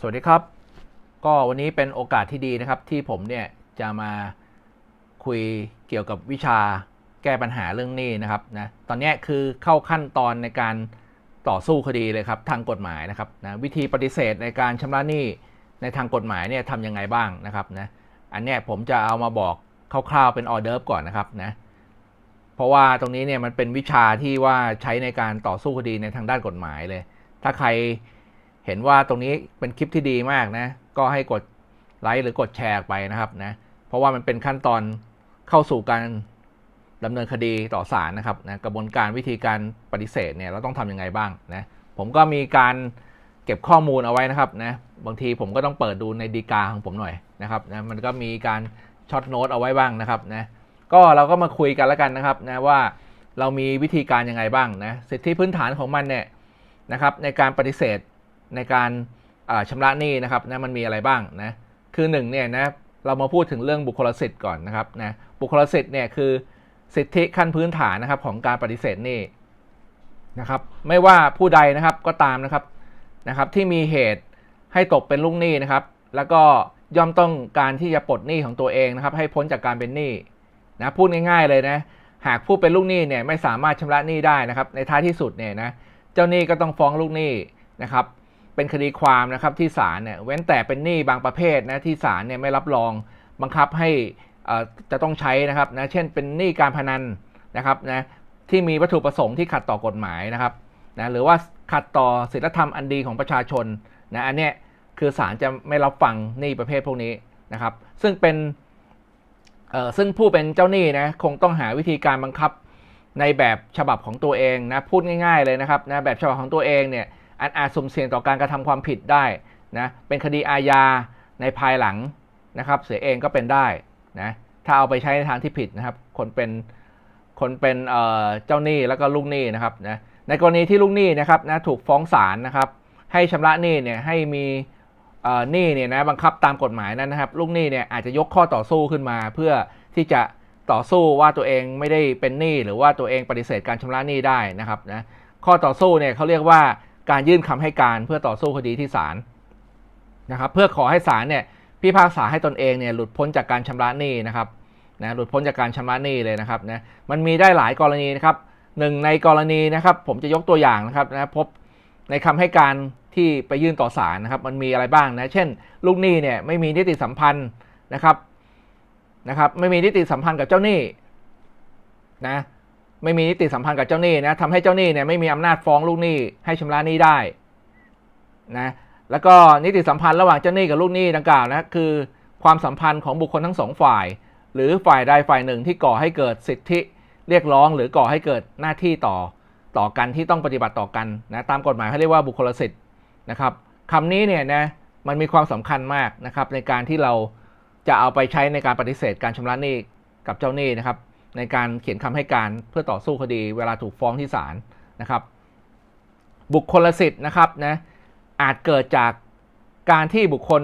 สวัสดีครับ ก็วันนี้เป็นโอกาสที่ดีนะครับ ที่ผมเนี่ยจะมาคุยเกี่ยวกับวิชาแก้ปัญหาเรื่องหนี้นะครับนะตอนนี้คือเข้าขั้นตอนในการต่อสู้คดีเลยครับ ทางกฎหมายนะครับนะวิธีปฏิเสธในการชำระหนี้ในทางกฎหมายเนี่ยทำยังไงบ้างนะครับนะอันเนี้ยผมจะเอามาบอกคร่าวๆเป็นออเดิร์ฟก่อนนะครับนะเพราะว่าตรงนี้เนี่ยมันเป็นวิชาที่ว่าใช้ในการต่อสู้คดีในทางด้านกฎหมายเลย ถ้าใคร เห็นว่าตรงนี้เป็นคลิปที่ดีมากนะ ก็ให้กดไลค์หรือกดแชร์ไปนะครับนะ เพราะว่ามันเป็นขั้นตอนเข้าสู่การดำเนินคดีต่อศาลนะครับนะกระบวนการวิธีการปฏิเสธเนี่ยเราต้องทำยังไงบ้างนะผมก็มีการเก็บข้อมูลเอาไว้นะครับนะบางทีผมก็ต้องเปิดดูในดีกาของผมหน่อยนะครับนะมันก็มีการช็อตโน้ตเอาไว้บ้างนะครับนะก็เราก็มาคุยกันแล้วกันนะครับนะว่าเรามีวิธีการยังไงบ้างนะสิทธิพื้นฐานของมันเนี่ยนะครับในการปฏิเสธ ในการอ่าชำระหนี้นะครับนะมันมีอะไรบ้างนะคือหนึ่งเนี่ยนะเรามาพูดถึงเรื่องบุคคลสิทธิ์ก่อนนะครับนะบุคคลสิทธิ์เนี่ยคือสิทธิขั้นพื้นฐานนะครับของการปฏิเสธหนี้นะครับไม่ว่าผู้ใดนะครับก็ตามนะครับนะครับที่มีเหตุให้ตกเป็นลูกหนี้นะครับ แล้วก็ย่อมต้องการที่จะปลดหนี้ของตัวเองนะครับ ให้พ้นจากการเป็นหนี้นะพูดง่ายๆเลยนะหากผู้เป็นลูกหนี้เนี่ยไม่สามารถชำระหนี้ได้นะครับ ในท้ายที่สุดเนี่ยนะเจ้าหนี้ก็ต้องฟ้องลูกหนี้นะครับ เป็นคดีความนะครับที่ศาลเนี่ยเว้นแต่เป็นหนี้บางประเภทนะที่ศาลเนี่ยไม่รับรองบังคับให้อ่อจะต้องใช้นะครับนะเช่นเป็นหนี้การพนันนะครับนะที่มีวัตถุประสงค์ที่ขัดต่อกฎหมายนะครับนะหรือว่าขัดต่อศีลธรรมอันดีของประชาชนนะอันเนี้ยคือศาลจะไม่รับฟังหนี้ประเภทพวกนี้นะครับ ซึ่งเป็นเอ่อซึ่งผู้เป็นเจ้าหนี้นะคงต้องหาวิธีการบังคับในแบบฉบับของตัวเองนะพูดง่าย ๆเลยนะครับนะแบบฉบับของตัวเองเนี่ย อันอาจสุ่มเสี่ยงต่อการกระทำความผิดได้นะเป็นคดีอาญาในภายหลังนะครับ เสียเองก็เป็นได้นะถ้าเอาไปใช้ในทางที่ผิดนะครับ คนเป็นคนเป็นเจ้าหนี้แล้วก็ลูกหนี้นะครับนะในกรณีที่ลูกหนี้นะครับนะถูกฟ้องศาลนะครับ ให้ชำระหนี้เนี่ยให้มีหนี้เนี่ยนะบังคับตามกฎหมายนั้นนะครับ ลูกหนี้เนี่ยอาจจะยกข้อต่อสู้ขึ้นมาเพื่อที่จะต่อสู้ว่าตัวเองไม่ได้เป็นหนี้หรือว่าตัวเองปฏิเสธการชำระหนี้ได้นะครับนะข้อต่อสู้เนี่ยเขาเรียกว่า การยื่นคำให้การเพื่อต่อสู้คดีที่ศาลนะครับเพื่อขอให้ศาลเนี่ยพิพากษาให้ตนเองเนี่ยหลุดพ้นจากการชำระหนี้นะครับนะหลุดพ้นจากการชำระหนี้เลยนะครับนะมันมีได้หลายกรณีนะครับหนึ่งในกรณีนะครับผมจะยกตัวอย่างนะครับนะพบในคำให้การที่ไปยื่นต่อศาลนะครับมันมีอะไรบ้างนะเช่น ลูกหนี้เนี่ยไม่มีนิติสัมพันธ์นะครับนะครับไม่มีนิติสัมพันธ์กับเจ้าหนี้นะ ไม่มีนิติสัมพันธ์กับเจ้าหนี้นะทำให้เจ้าหนี้เนี่ยไม่มีอำนาจฟ้องลูกหนี้ให้ชำระหนี้ได้นะแล้วก็นิติสัมพันธ์ระหว่างเจ้าหนี้กับลูกหนี้ดังกล่าวนะคือ ความสัมพันธ์ของบุคคลทั้งสองฝ่าย หรือฝ่ายใดฝ่ายหนึ่งที่ก่อให้เกิดสิทธิเรียกร้อง หรือก่อให้เกิดหน้าที่ต่อต่อกันที่ต้องปฏิบัติต่อกันนะตามกฎหมายเขาเรียกว่าบุคคลสิทธิ์นะครับคำนี้เนี่ยนะมันมีความสำคัญมากนะครับในการที่เราจะเอาไปใช้ในการปฏิเสธการชำระหนี้กับเจ้าหนี้นะครับ ในการเขียนคำให้การเพื่อต่อสู้คดีเวลาถูกฟ้องที่ศาลนะครับ บุคคลสิทธิ์นะครับนะอาจเกิดจากการที่บุคคล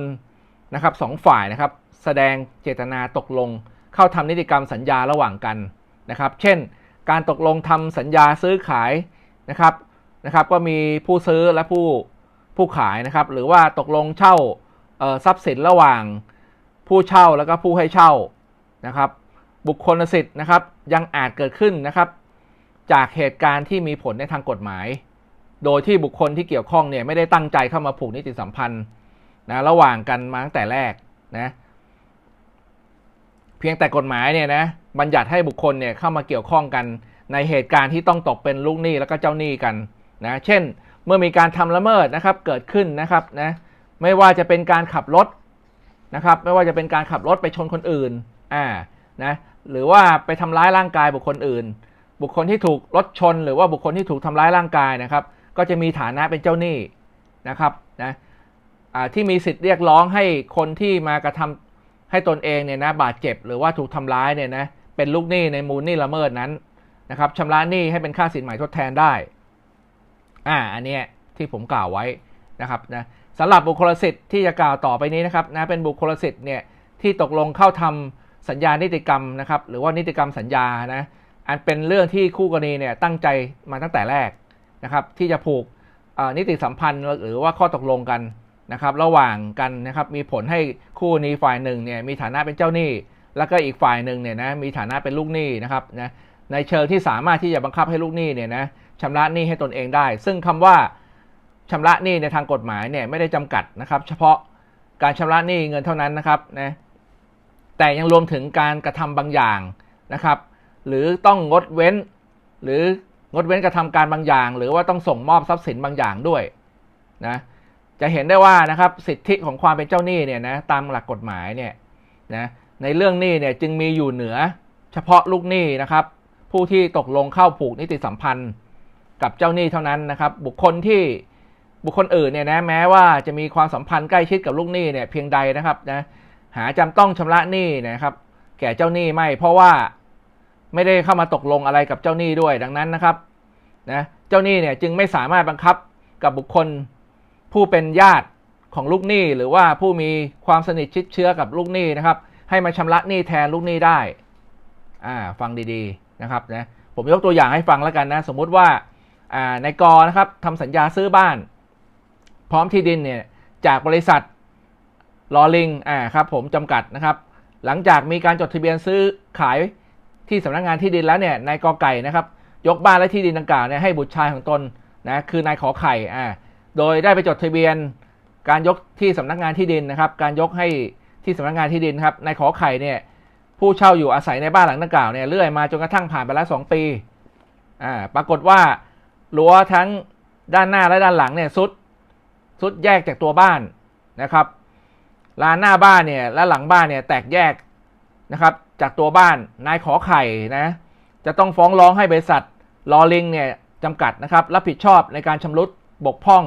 นะครับสองฝ่ายนะครับ แสดงเจตนาตกลง เข้าทำนิติกรรมสัญญาระหว่างกันนะครับ เช่น การตกลงทำสัญญาซื้อขายนะครับนะครับ ก็มีผู้ซื้อและผู้ผู้ขายนะครับ หรือว่าตกลงเช่าทรัพย์สินระหว่างผู้เช่าแล้วก็ผู้ให้เช่านะครับ บุคคลสิทธิ์นะครับยังอาจเกิดขึ้นนะครับ จากเหตุการณ์ที่มีผลในทางกฎหมาย โดยที่บุคคลที่เกี่ยวข้องเนี่ยไม่ได้ตั้งใจเข้ามาผูกนิติสัมพันธ์นะระหว่างกันมาตั้งแต่แรกนะเพียงแต่กฎหมายเนี่ยนะบัญญัติให้บุคคลเนี่ยเข้ามาเกี่ยวข้องกันในเหตุการณ์ที่ต้องตกเป็นลูกหนี้แล้วก็เจ้าหนี้กันนะเช่นเมื่อมีการทำละเมิดนะครับเกิดขึ้นนะครับนะไม่ว่าจะเป็นการขับรถนะครับ ไม่ว่าจะเป็นการขับรถไปชนคนอื่นอ่า นะหรือว่าไปทำร้ายร่างกายบุคคลอื่น บุคคลที่ถูกรถชน หรือว่าบุคคลที่ถูกทำร้ายร่างกายนะครับ ก็จะมีฐานะเป็นเจ้าหนี้นะครับนะที่มีสิทธิ์เรียกร้องให้คนที่มากระทำให้ตนเองเนี่ยนะบาดเจ็บ หรือว่าถูกทำร้ายเนี่ยนะเป็นลูกหนี้ในมูลหนี้ละเมิดนั้นนะครับชำระหนี้ให้เป็นค่าสินใหม่ทดแทนได้อ่าอันนี้ที่ผมกล่าวไว้นะครับนะสำหรับบุคคลสิทธิ์ที่จะกล่าวต่อไปนี้นะครับนะเป็นบุคคลสิทธิ์เนี่ยที่ตกลงเข้าทำ สัญญานิติกรรมนะครับหรือว่านิติกรรมสัญญานะอันเป็นเรื่องที่คู่กรณีเนี่ยตั้งใจมาตั้งแต่แรกนะครับที่จะผูกนิติสัมพันธ์หรือว่าข้อตกลงกันนะครับระหว่างกันนะครับมีผลให้คู่นี้ฝ่ายหนึ่งเนี่ยมีฐานะเป็นเจ้าหนี้ แล้วก็อีกฝ่ายหนึ่งเนี่ยนะมีฐานะเป็นลูกหนี้นะครับนะในเชิงที่สามารถที่จะบังคับให้ลูกหนี้เนี่ยนะชำระหนี้ให้ตนเองได้ ซึ่งคำว่าชำระหนี้ในทางกฎหมายเนี่ยไม่ได้จำกัดนะครับ เฉพาะการชำระหนี้เงินเท่านั้นนะครับนะ แต่ยังรวมถึงการกระทำบางอย่างนะครับ หรือต้องงดเว้น หรืองดเว้นกระทำการบางอย่าง หรือว่าต้องส่งมอบทรัพย์สินบางอย่างด้วยนะจะเห็นได้ว่านะครับสิทธิของความเป็นเจ้าหนี้เนี่ยนะตามหลักกฎหมายเนี่ยนะในเรื่องหนี้เนี่ยจึงมีอยู่เหนือเฉพาะลูกหนี้นะครับ ผู้ที่ตกลงเข้าผูกนิติสัมพันธ์กับเจ้าหนี้เท่านั้นนะครับ บุคคลที่บุคคลอื่นเนี่ยนะแม้ว่าจะมีความสัมพันธ์ใกล้ชิดกับลูกหนี้เนี่ยเพียงใดนะครับนะ หาจำต้องชำระหนี้นะครับ แก่เจ้าหนี้ไม่ เพราะว่าไม่ได้เข้ามาตกลงอะไรกับเจ้าหนี้ด้วยดังนั้นนะครับนะเจ้าหนี้เนี่ยจึงไม่สามารถบังคับกับบุคคลผู้เป็นญาติของลูกหนี้ หรือว่าผู้มีความสนิทชิดเชื้อกับลูกหนี้นะครับ ให้มาชำระหนี้แทนลูกหนี้ได้อ่าฟังดีๆนะครับนะผมยกตัวอย่างให้ฟังแล้วกันนะ สมมุติว่าอ่าในกอนะครับทำสัญญาซื้อบ้าน พร้อมที่ดินเนี่ยจากบริษัท ลอลิงอ่าครับผมจำกัดนะครับ หลังจากมีการจดทะเบียนซื้อขายที่สำนักงานที่ดินแล้วเนี่ยนายกอไก่นะครับ ยกบ้านและที่ดินดังกล่าวเนี่ยให้บุตรชายของตนนะคือนายขอไข่อ่าโดยได้ไปจดทะเบียน การยกที่สำนักงานที่ดินนะครับ การยกให้ที่สำนักงานที่ดินครับนายขอไข่เนี่ยผู้เช่าอยู่อาศัยในบ้านหลังดังกล่าวเนี่ยเรื่อยมาจนกระทั่งผ่านไปแล้วสองปีอ่าปรากฏว่ารั้วทั้งด้านหน้าและด้านหลังเนี่ยซุดซุดแยกจากตัวบ้านนะครับ ลานหน้าบ้านเนี่ยและหลังบ้านเนี่ยแตกแยกนะครับจากตัวบ้านนายขอไข่นะจะต้องฟ้องร้องให้บริษัทลอลิงเนี่ยจำกัดนะครับรับผิดชอบในการชำรุดบกพร่อง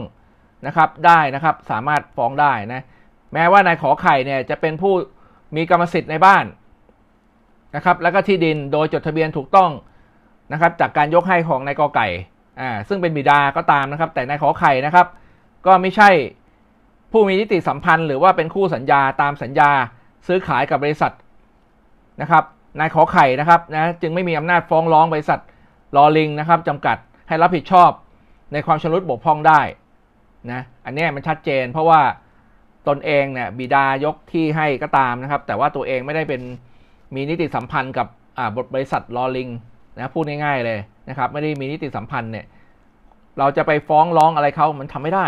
นะครับได้นะครับสามารถฟ้องได้นะแม้ว่านายขอไข่เนี่ยจะเป็นผู้มีกรรมสิทธิ์ในบ้านนะครับแล้วก็ที่ดินโดยจดทะเบียนถูกต้องนะครับจากการยกให้ของนายกอไก่อ่าซึ่งเป็นบิดาก็ตามนะครับ แต่นายขอไข่นะครับ ก็ไม่ใช่ ผู้มีนิติสัมพันธ์หรือว่าเป็นคู่สัญญาตามสัญญาซื้อขายกับบริษัทนะครับนายขอไข่นะครับนะจึงไม่มีอำนาจฟ้องร้องบริษัทลอลิงนะครับจำกัดให้รับผิดชอบในความชำรุดบกพร่องได้นะอันนี้มันชัดเจน เพราะว่าตนเองเนี่ยบิดายกที่ให้ก็ตามนะครับ แต่ว่าตัวเองไม่ได้เป็นมีนิติสัมพันธ์กับบริษัทลอลิงนะพูดง่ายๆเลยนะครับ ไม่ได้มีนิติสัมพันธ์เนี่ยเราจะไปฟ้องร้องอะไรเขามันทำไม่ได้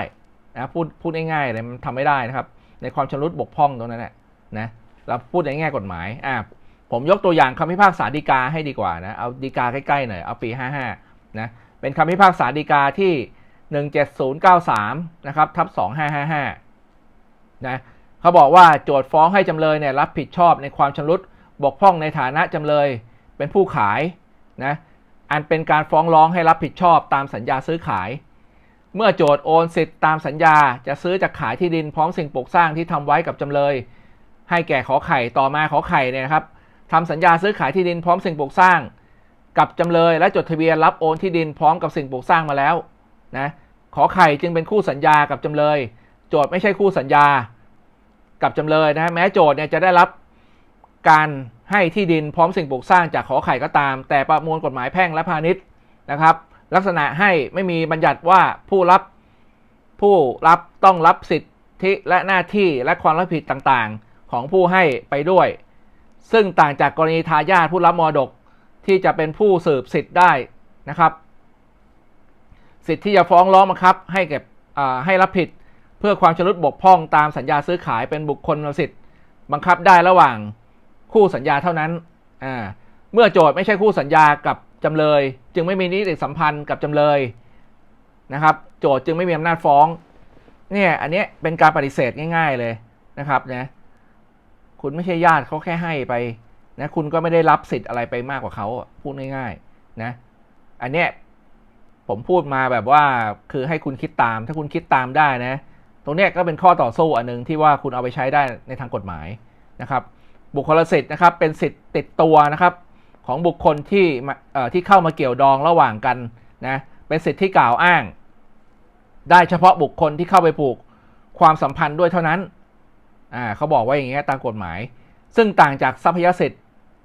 นะพูดพูดง่ายๆเลยมันทำไม่ได้นะครับ ในความชำรุดบกพร่องตรงนั้นแหละนะเราพูดในแง่กฎหมายอ่าผมยกตัวอย่างคำพิพากษาฎีกาให้ดีกว่านะเอาฎีกาใกล้ๆหน่อยเอาปี 55นะเป็นคำพิพากษาฎีกาที่ 17093นะครับทับ2555นะเขาบอกว่าโจทย์ฟ้องให้จำเลยเนี่ยรับผิดชอบในความชำรุดบกพร่องในฐานะจำเลยเป็นผู้ขายนะอันเป็นการฟ้องร้องให้รับผิดชอบตามสัญญาซื้อขาย เมื่อโจทย์โอนสิทธิ์ตามสัญญาจะซื้อจากขายที่ดินพร้อมสิ่งปลูกสร้างที่ทำไว้กับจำเลย ให้แก่ขอไข่ต่อมาขอไข่เนี่ยนะครับทำสัญญาซื้อขายที่ดินพร้อมสิ่งปลูกสร้าง กับจำเลยและจดทะเบียนรับโอนที่ดินพร้อมกับสิ่งปลูกสร้างมาแล้วนะขอไข่จึงเป็นคู่สัญญากับจำเลย โจทย์ไม่ใช่คู่สัญญา กับจำเลยนะแม้โจทย์เนี่ยจะได้รับการให้ที่ดินพร้อมสิ่งปลูกสร้างจากขอไข่ก็ตาม แต่ประมวลกฎหมายแพ่งและพาณิชย์นะครับ ลักษณะให้ไม่มีบัญญัติว่าผู้รับผู้รับต้องรับสิทธิและหน้าที่และความรับผิดต่างๆ ของผู้ให้ไปด้วย ซึ่งต่างจากกรณีทายาทผู้รับมรดกที่จะเป็นผู้สืบสิทธิ์ได้นะครับ สิทธิ์ที่จะฟ้องร้องบังคับให้เก็บให้รับผิดเพื่อความชำรุดบกพร่องตามสัญญาซื้อขายเป็นบุคคลสิทธิ์ บังคับได้ระหว่างคู่สัญญาเท่านั้น เมื่อโจทย์ไม่ใช่คู่สัญญากับ จำเลย จึงไม่มีนิติสัมพันธ์กับจำเลยนะครับ โจทย์จึงไม่มีอำนาจฟ้องเนี่ยอันนี้เป็นการปฏิเสธง่าย ๆเลยนะครับนะคุณไม่ใช่ญาติเขาแค่ให้ไปนะคุณก็ไม่ได้รับสิทธิ์อะไรไปมากกว่าเขาพูดง่ายๆนะอันเนี้ยผมพูดมาแบบว่าคือให้คุณคิดตาม ถ้าคุณคิดตามได้นะ ตรงเนี้ยก็เป็นข้อต่อสู้อันหนึ่งที่ว่าคุณเอาไปใช้ได้ในทางกฎหมายนะครับ บุคคลสิทธิ์นะครับ เป็นสิทธิ์ติดตัวนะครับ ของบุคคลที่ที่เข้ามาเกี่ยวดองระหว่างกันนะเป็นสิทธิ์ที่กล่าวอ้าง ได้เฉพาะบุคคลที่เข้าไปผูกความสัมพันธ์ด้วยเท่านั้นอ่าเขาบอกว่าอย่างนี้ยตามกฎหมาย ซึ่งต่างจากทรัพยสิทธิ์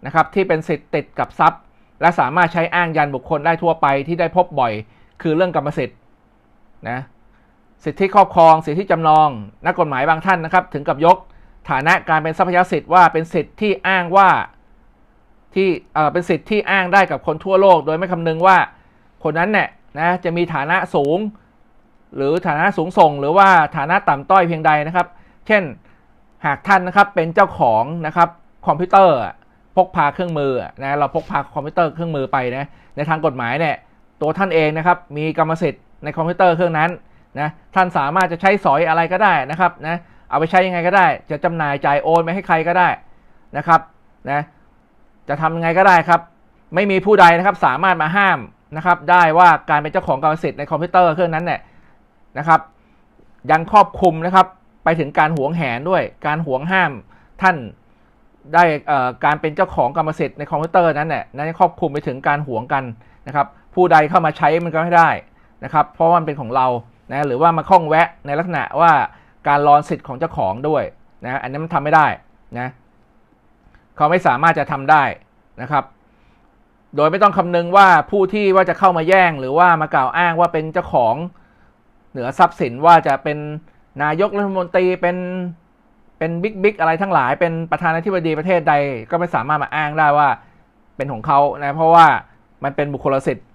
นะครับที่เป็นสิทธิ์ติดกับทรัพย์ และสามารถใช้อ้างยันบุคคลได้ทั่วไปที่ได้พบบ่อย คือเรื่องกรรมสิทธิ์นะสิทธิครอบครองสิทธิจำนอง นักกฎหมายบางท่านนะครับ ถึงกับยกฐานะการเป็นทรัพยสิทธิ์ว่าเป็นสิทธิ์ที่อ้างว่า ที่เป็นสิทธิ์ที่อ้างได้กับคนทั่วโลก โดยไม่คำนึงว่าคนนั้นเนี่ยนะจะมีฐานะสูง หรือฐานะสูงส่ง หรือว่าฐานะต่ำต้อยเพียงใดนะครับ เช่นหากท่านนะครับเป็นเจ้าของนะครับคอมพิวเตอร์พกพาเครื่องมือนะเราพกพาคอมพิวเตอร์เครื่องมือไปนะในทางกฎหมายเนี่ยตัวท่านเองนะครับมีกรรมสิทธิ์ในคอมพิวเตอร์เครื่องนั้นนะท่านสามารถจะใช้สอยอะไรก็ได้นะครับนะเอาไปใช้ยังไงก็ได้ จะจำหน่ายจ่ายโอนไปให้ใครก็ได้นะครับนะ จะทำยังไงก็ได้ครับ ไม่มีผู้ใดนะครับสามารถมาห้ามนะครับ ได้ว่าการเป็นเจ้าของกรรมสิทธิ์ในคอมพิวเตอร์เครื่องนั้นเนี่ยนะครับ ยังครอบคลุมนะครับ ไปถึงการหวงแหนด้วย การหวงห้ามท่านได้การเป็นเจ้าของกรรมสิทธิ์ในคอมพิวเตอร์นั้นเนี่ยนั้นครอบคลุมไปถึงการหวงกันนะครับ ผู้ใดเข้ามาใช้มันก็ไม่ได้นะครับ เพราะมันเป็นของเรานะหรือว่ามาข้องแวะในลักษณะว่าการรอนสิทธิ์ของเจ้าของด้วยนะอันนี้มันทำไม่ได้นะ เขาไม่สามารถจะทำได้นะครับ โดยไม่ต้องคำนึงว่าผู้ที่ว่าจะเข้ามาแย่ง หรือว่ามากล่าวอ้างว่าเป็นเจ้าของเหนือทรัพย์สินว่าจะเป็นนายกรัฐมนตรีเป็นเป็นบิ๊กบิ๊กอะไรทั้งหลาย เป็นประธานาธิบดีประเทศใด ก็ไม่สามารถมาอ้างได้ว่าเป็นของเขานะเพราะว่ามันเป็นบุคคลสิทธิ์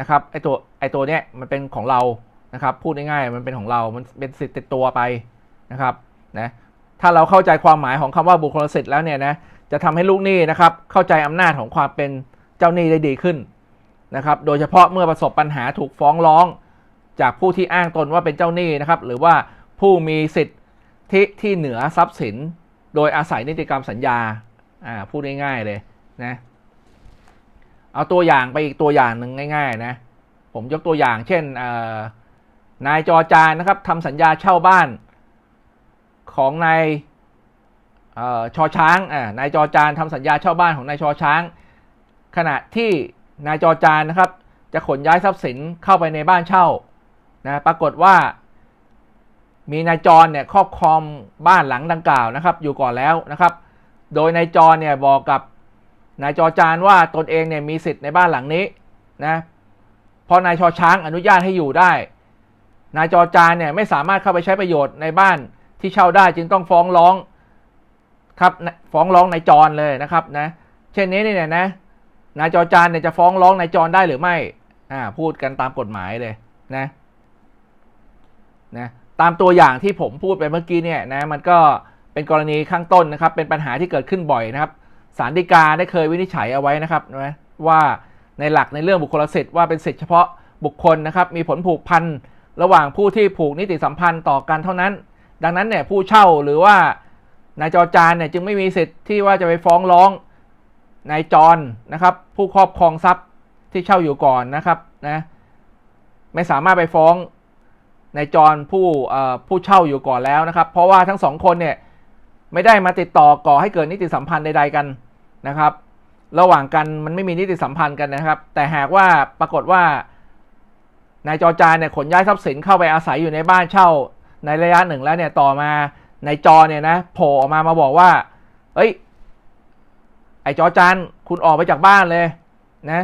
นะครับไอตัวไอตัวเนี้ยมันเป็นของเรานะครับพูดง่ายๆมันเป็นของเรา มันเป็นสิทธิ์ติดตัวไปนะครับนะถ้าเราเข้าใจความหมายของคำว่าบุคคลสิทธิ์แล้วเนี่ยนะ จะทำให้ลูกหนี้นะครับเข้าใจอำนาจของความเป็นเจ้าหนี้ได้ดีขึ้นนะครับ โดยเฉพาะเมื่อประสบปัญหาถูกฟ้องร้อง จากผู้ที่อ้างตนว่าเป็นเจ้าหนี้นะครับ หรือว่าผู้มีสิทธิที่เหนือทรัพย์สิน โดยอาศัยนิติกรรมสัญญาอ่าพูดง่ายๆเลยนะเอาตัวอย่างไปอีกตัวอย่างหนึ่งง่าย ๆ นะ ผมยกตัวอย่าง เช่นนายจอจานนะครับทำสัญญาเช่าบ้านของนาย ชอช้างนายจอจานทำสัญญาเช่าบ้านของนายชอช้าง ขณะที่นายจอจานนะครับ จะขนย้ายทรัพย์สินเข้าไปในบ้านเช่านะปรากฏว่า มีนายจรเนี่ยครอบครองบ้านหลังดังกล่าวนะครับ อยู่ก่อนแล้วนะครับ โดยนายจรเนี่ยบอกกับนายจอจานว่าตนเองเนี่ยมีสิทธิ์ในบ้านหลังนี้นะพราะนายชอช้างอนุญาตให้อยู่ได้ นายจอจานเนี่ยไม่สามารถเข้าไปใช้ประโยชน์ในบ้านที่เช่าได้จึงต้องฟ้องร้อง ครับฟ้องร้องนายจรเลยนะครับนะเช่นนี้เนี่ยนะนายจอจานเนี่ยจะฟ้องร้องนายจรได้หรือไม่อ่าพูดกันตามกฎหมายเลยนะนะตามตัวอย่างที่ผมพูดไปเมื่อกี้เนี่ยนะมันก็เป็นกรณีข้างต้นนะครับ เป็นปัญหาที่เกิดขึ้นบ่อยนะครับศาลฎีกาได้เคยวินิจฉัยเอาไว้นะครับนะว่าในหลักในเรื่องบุคคลสิทธิ์ว่าเป็นสิทธิเฉพาะบุคคลนะครับ มีผลผูกพันระหว่างผู้ที่ผูกนิติสัมพันธ์ต่อกันเท่านั้น ดังนั้นเนี่ยผู้เช่าหรือว่า นายจอจานเนี่ยจึงไม่มีสิทธิ์ที่ว่าจะไปฟ้องร้องนายจรนะครับผู้ครอบครองทรัพย์ที่เช่าอยู่ก่อนนะครับนะไม่สามารถไปฟ้องนายจรผู้ผู้เช่าอยู่ก่อนแล้วนะครับ เพราะว่าทั้งสองคนเนี่ยไม่ได้มาติดต่อก่อให้เกิดนิติสัมพันธ์ใดๆกันนะครับ ระหว่างกันมันไม่มีนิติสัมพันธ์กันนะครับ แต่หากว่าปรากฏว่านายจอจานเนี่ยขนย้ายทรัพย์สินเข้าไปอาศัยอยู่ในบ้านเช่าในระยะหนึ่งแล้วเนี่ยต่อมา ในจอเนี่ยนะโผล่ออกมามาบอกว่า เอ้ย ไอจอจานคุณออกไปจากบ้านเลยนะ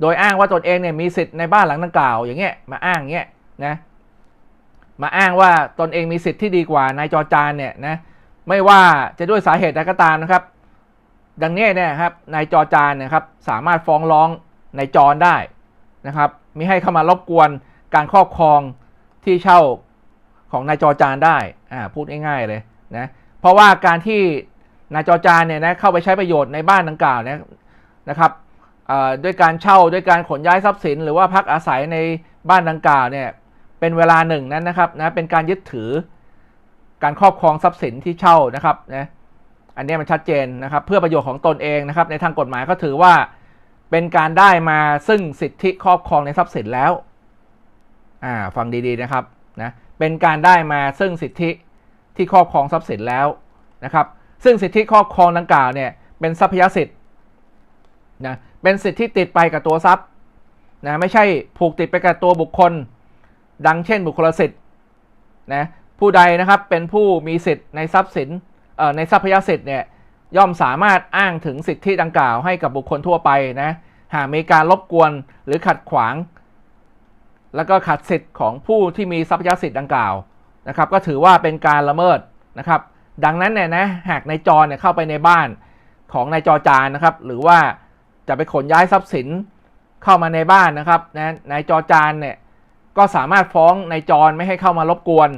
โดยอ้างว่าตนเองเนี่ยมีสิทธิ์ในบ้านหลังดังกล่าวอย่างเงี้ยมาอ้างเงี้ยนะมาอ้างว่าตนเองมีสิทธิ์ที่ดีกว่านายจอจานเนี่ยนะไม่ว่าจะด้วยสาเหตุใดก็ตามนะครับ ดังนี้เนี่ยครับนายจอจานนะครับสามารถฟ้องร้องนายจรได้นะครับมิให้เข้ามารบกวนการครอบครองที่เช่า ของนายจอจานได้อ่าพูดง่ายๆเลยนะเพราะว่าการที่นายจอจานเนี่ยนะเข้าไปใช้ประโยชน์ในบ้านดังกล่าวนี่ยนะครับด้วยการเช่าด้วยการขนย้ายทรัพย์สิน หรือว่าพักอาศัยในบ้านดังกล่าวเนี่ยเป็นเวลาหนึ่งนั้นนะครับนะเป็นการยึดถือการครอบครองทรัพย์สินที่เช่านะครับนะอันนี้มันชัดเจนนะครับเพื่อประโยชน์ของตนเองนะครับในทางกฎหมายก็ถือว่าเป็นการได้มาซึ่งสิทธิครอบครองในทรัพย์สินแล้วอ่าฟังดีๆนะครับนะ เป็นการได้มาซึ่งสิทธิที่ครอบครองทรัพย์สินแล้วนะครับ ซึ่งสิทธิครอบครองดังกล่าวเนี่ยเป็นทรัพยสิทธิ์นะเป็นสิทธิติดไปกับตัวทรัพย์นะไม่ใช่ผูกติดไปกับตัวบุคคล ดังเช่นบุคคลสิทธิ์นะผู้ใดนะครับเป็นผู้มีสิทธิ์ในทรัพย์สินในทรัพยสิทธิ์เนี่ยย่อมสามารถอ้างถึงสิทธิดังกล่าวให้กับบุคคลทั่วไปนะหากมีการรบกวนหรือขัดขวาง แล้วก็ขัดสิทธิ์ของผู้ที่มีทรัพยสิทธิ์ดังกล่าวนะครับ ก็ถือว่าเป็นการละเมิดนะครับ ดังนั้นเนี่ยนะหากนายจรเนี่ยเข้าไปในบ้านของนายจอจานนะครับ หรือว่าจะไปขนย้ายทรัพย์สินเข้ามาในบ้านนะครับนะนายจอจานเนี่ยก็สามารถฟ้องนายจรไม่ให้เข้ามารบกวน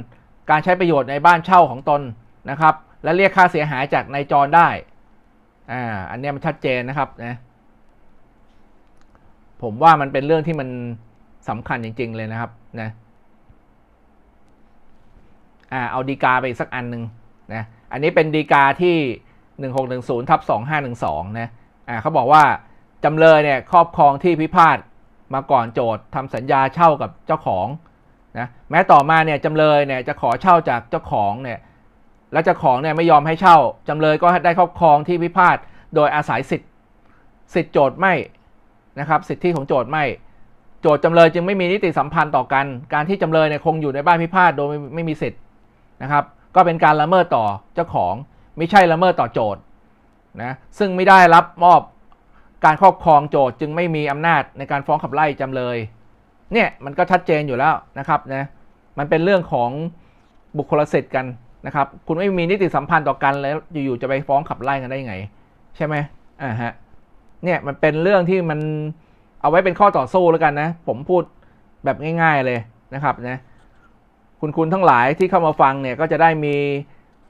การใช้ประโยชน์ในบ้านเช่าของตนนะครับ และเรียกค่าเสียหายจากนายจรได้อ่าอันนี้มันชัดเจนนะครับนะผมว่ามันเป็นเรื่องที่มัน สำคัญจริง ๆ เลยนะครับนะอ่าเอาดีกาไปสักอันหนึ่งนะอันนี้เป็นดีกาที่ 1610ทับ2512นะอ่าเขาบอกว่าจำเลยเนี่ยครอบครองที่พิพาทมาก่อนโจทย์ทำสัญญาเช่ากับเจ้าของนะแม้ต่อมาเนี่ยจำเลยเนี่ยจะขอเช่าจากเจ้าของเนี่ยแล้วเจ้าของเนี่ยไม่ยอมให้เช่าจำเลยก็ได้ครอบครองที่พิพาทโดยอาศัยสิทธิ์สิทธิโจทย์ไม่นะครับสิทธิของโจทย์ไม่ โจทย์จำเลยจึงไม่มีนิติสัมพันธ์ต่อกัน การที่จำเลยเนี่ยคงอยู่ในบ้านพิพาทโดยไม่ไม,มีสิทธิ์นะครับ ก็เป็นการละเมิดต่อเจ้าของไม่ใช่ละเมิดต่อโจทย์นะซึ่งไม่ได้รับมอบการครอบครองโจทย์จึงไม่มีอำนาจในการฟ้องขับไล่จำเลย เนี่ยมันก็ชัดเจนอยู่แล้วนะครับนะมันเป็นเรื่องของบุคคลสิทธิ์กันนะครับ คุณไม่มีนิติสัมพันธ์ต่อกันแล้วอยู่ๆจะไปฟ้องขับไล่กันได้ยังไง ใช่ไหมอ่าฮะเนี่ยมันเป็นเรื่องที่มัน เอาไว้เป็นข้อต่อสู้แล้วกันนะ ผมพูดแบบง่าย ๆเลยนะครับนะคุณคุณทั้งหลายที่เข้ามาฟังเนี่ยก็จะได้มี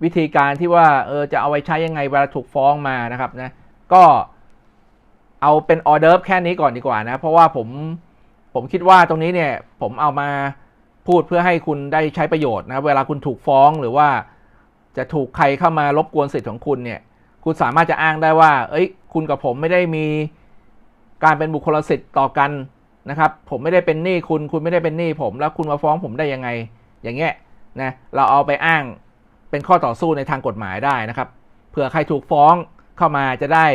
วิธีการที่ว่าเออจะเอาไว้ใช้ยังไงเวลาถูกฟ้องมานะครับนะก็เอาเป็นออเดอร์แค่นี้ก่อนดีกว่านะ เพราะว่าผมผมคิดว่าตรงนี้เนี่ยผมเอามาพูดเพื่อให้คุณได้ใช้ประโยชน์นะเวลาคุณถูกฟ้องหรือว่าจะถูกใครเข้ามารบกวนสิทธิ์ของคุณเนี่ย คุณสามารถจะอ้างได้ว่า เอ้ย คุณกับผมไม่ได้มี การเป็นบุคคลสิทธิ์ต่อกันนะครับ ผมไม่ได้เป็นหนี้คุณ คุณไม่ได้เป็นหนี้ผม แล้วคุณมาฟ้องผมได้ยังไง อย่างเงี้ยนะ เราเอาไปอ้างเป็นข้อต่อสู้ในทางกฎหมายได้นะครับ เผื่อใครถูกฟ้องเข้ามาจะได้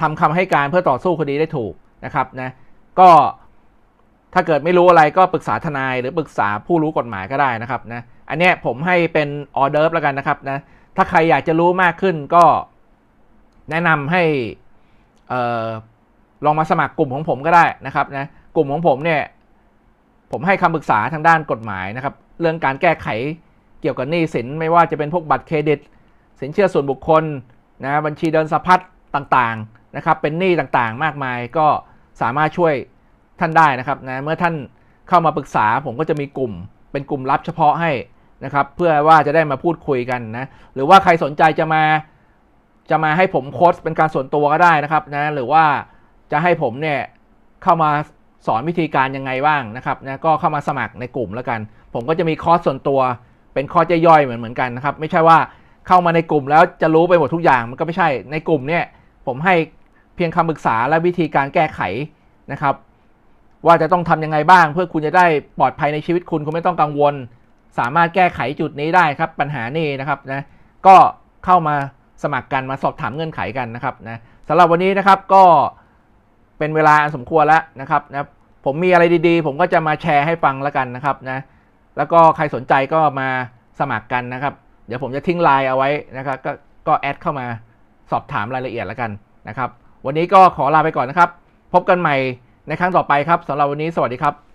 ทำคำให้การเพื่อต่อสู้คดีได้ถูกนะครับนะ ก็ถ้าเกิดไม่รู้อะไรก็ปรึกษาทนายหรือปรึกษาผู้รู้กฎหมายก็ได้นะครับนะ อันนี้ผมให้เป็นออเดิร์ฟแล้วกันนะครับนะ ถ้าใครอยากจะรู้มากขึ้นก็แนะนำให้ ลองมาสมัครกลุ่มของผมก็ได้นะครับนะกลุ่มของผมเนี่ยผมให้คำปรึกษาทางด้านกฎหมายนะครับ เรื่องการแก้ไขเกี่ยวกับหนี้สินไม่ว่าจะเป็นพวกบัตรเครดิต สินเชื่อส่วนบุคคลนะบัญชีเดินสะพัดต่างๆนะครับ เป็นหนี้ต่างๆ มากมายก็สามารถช่วยท่านได้นะครับนะเมื่อท่านเข้ามาปรึกษา ผมก็จะมีกลุ่ม เป็นกลุ่มลับเฉพาะให้นะครับ เพื่อว่าจะได้มาพูดคุยกันนะหรือว่าใครสนใจจะมาจะมาให้ผมโค้ชเป็นการส่วนตัวก็ได้นะครับนะหรือว่า จะให้ผมเนี่ยเข้ามาสอนวิธีการยังไงบ้างนะครับนะก็เข้ามาสมัครในกลุ่มแล้วกัน ผมก็จะมีคอร์สส่วนตัวเป็นคอร์สย่อยๆเหมือนเหมือนกันนะครับ ไม่ใช่ว่าเข้ามาในกลุ่มแล้วจะรู้ไปหมดทุกอย่างมันก็ไม่ใช่ในกลุ่มเนี่ยผมให้เพียงคำปรึกษาและวิธีการแก้ไขนะครับ ว่าจะต้องทำยังไงบ้าง เพื่อคุณจะได้ปลอดภัยในชีวิตคุณคุณไม่ต้องกังวล สามารถแก้ไขจุดนี้ได้ครับ ปัญหานี้นะครับนะก็เข้ามาสมัครกันมาสอบถามเงื่อนไขกันนะครับนะสำหรับวันนี้นะครับก็ เป็นเวลาอันสมควรแล้วนะครับนะผมมีอะไรดีๆ ผมก็จะมาแชร์ให้ฟังแล้วกันนะครับนะแล้วก็ใครสนใจก็มาสมัครกันนะครับ เดี๋ยวผมจะทิ้งไลน์เอาไว้นะครับก็ก็แอดเข้ามาสอบถามรายละเอียดแล้วกันนะครับ วันนี้ก็ขอลาไปก่อนนะครับ พบกันใหม่ในครั้งต่อไปครับสำหรับวันนี้สวัสดีครับ